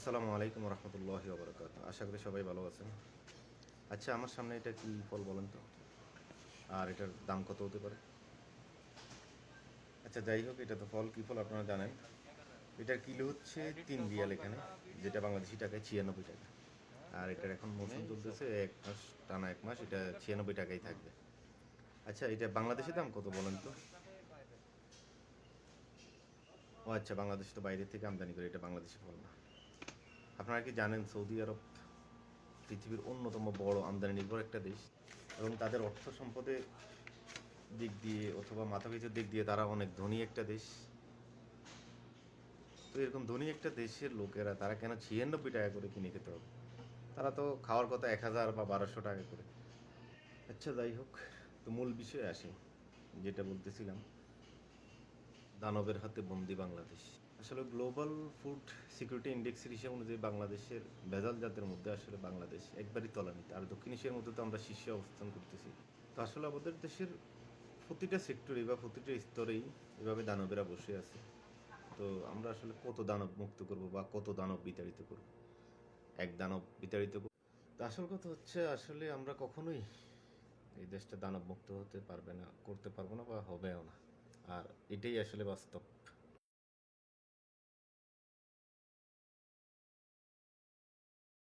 আসসালামু আলাইকুম রহমতুল্লাহ বরকাত আশা করি সবাই ভালো আছেন। আচ্ছা আমার সামনে এটা কি ফল বলেন তো? আর এটার দাম কত হতে পারে? আচ্ছা যাই হোক, এটা তো ফল, কি ফল আপনারা জানেন? এটার কিলো হচ্ছে তিন রিয়াল এখানে, যেটা বাংলাদেশি টাকায় ছিয়ানব্বই টাকা। আর এটার এখন মৌসুম চলতেছে এক মাস, টানা এক মাস, এটা ছিয়ানব্বই টাকাই থাকবে। আচ্ছা এটা বাংলাদেশের দাম কত বলেন তো? ও আচ্ছা বাংলাদেশ তো বাইরে থেকে আমদানি করে, এটা বাংলাদেশি ফল না। আপনারা কি জানেন সৌদি আরব পৃথিবীর অন্যতম বড় আমদানি নির্ভর একটা দেশ এবং তাদের অর্থ সম্পদের দিক দিয়ে অথবা মাথা পিছুর দিক দিয়ে তারা অনেক ধনী একটা দেশ। তো এরকম ধনী একটা দেশের লোকেরা তারা কেন ছিয়ানব্বই টাকা করে কিনে খেতে হবে? তারা তো খাওয়ার কথা এক হাজার বা বারোশো টাকা করে। আচ্ছা যাই হোক, তো মূল বিষয়ে আসি, যেটা বলতেছিলাম, দানবের হাতে বন্দি বাংলাদেশ। আসলে গ্লোবাল ফুড সিকিউরিটি ইন্ডেক্সের হিসাব অনুযায়ী বাংলাদেশের ভেজাল জাতের মধ্যে আসলে বাংলাদেশ একবারই তলানিতে আর দক্ষিণ এশিয়ার মধ্যে তো আমরা শীর্ষে অবস্থান করতেছি। তো আসলে আমাদের দেশের প্রতিটা সেক্টরে বা প্রতিটা স্তরেই এভাবে দানবেরা বসে আছে। তো আমরা আসলে কত দানব মুক্ত করব বা কত দানব বিতাড়িত করব? এক দানব বিতাড়িত করব তো আসল কথা হচ্ছে, আসলে আমরা কখনোই এই দেশটা দানব মুক্ত হতে পারবে না, করতে পারব না বা হবেও না। আর এটাই আসলে বাস্তব।